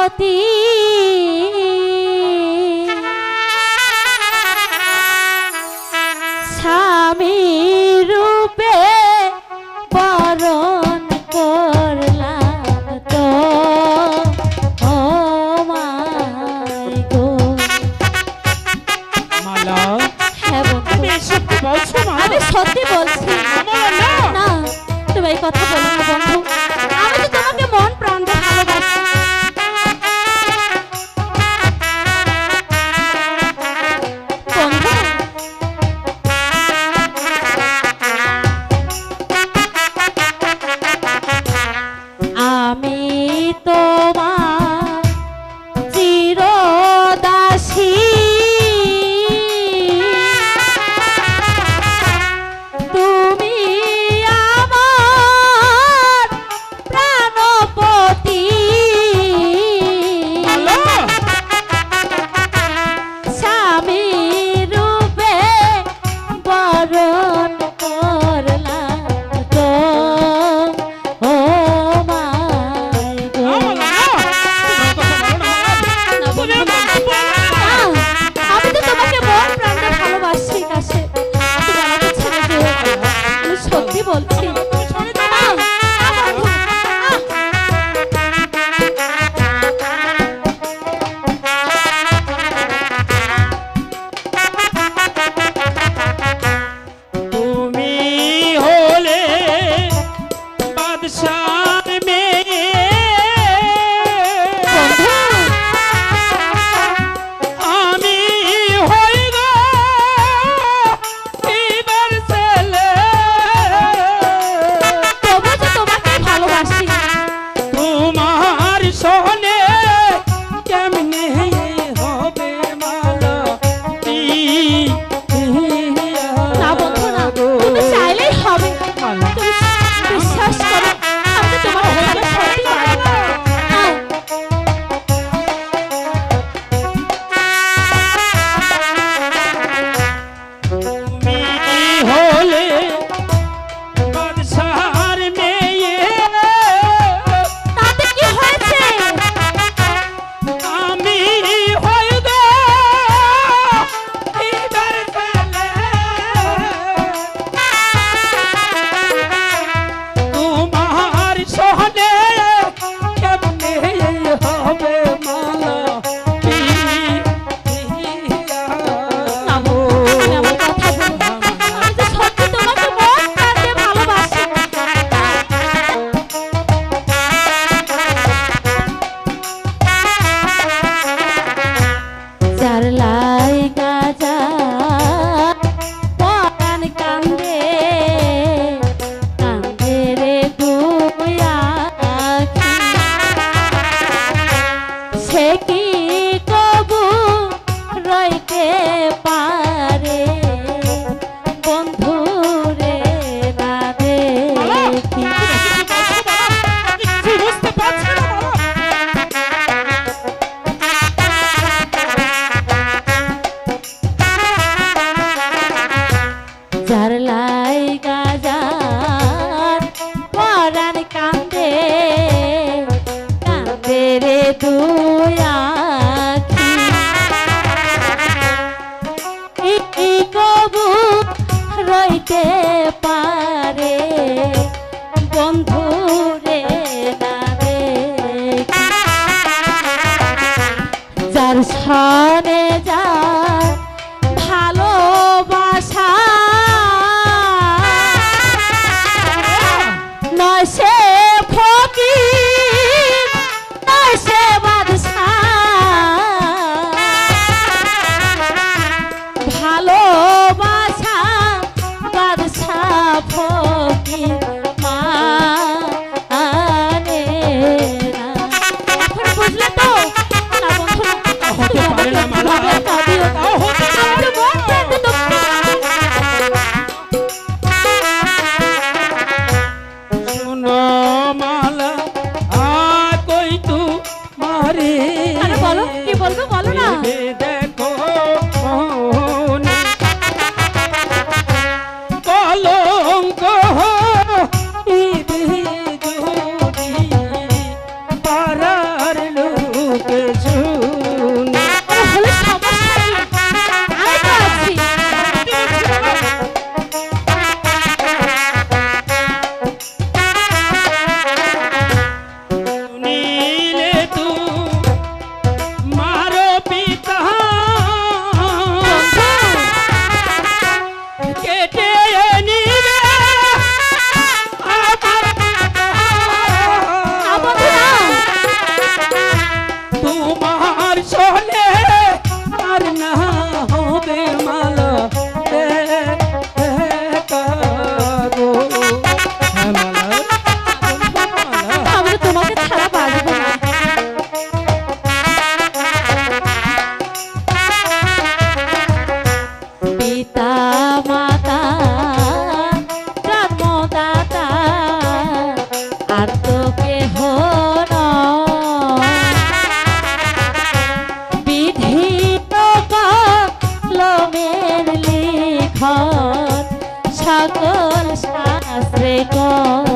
我的。Johan গুলশানে যা শুনো মালা আ কই তু মারি? বলো কি বলব বলো না। ঘর সকল শাস্ত্রে কর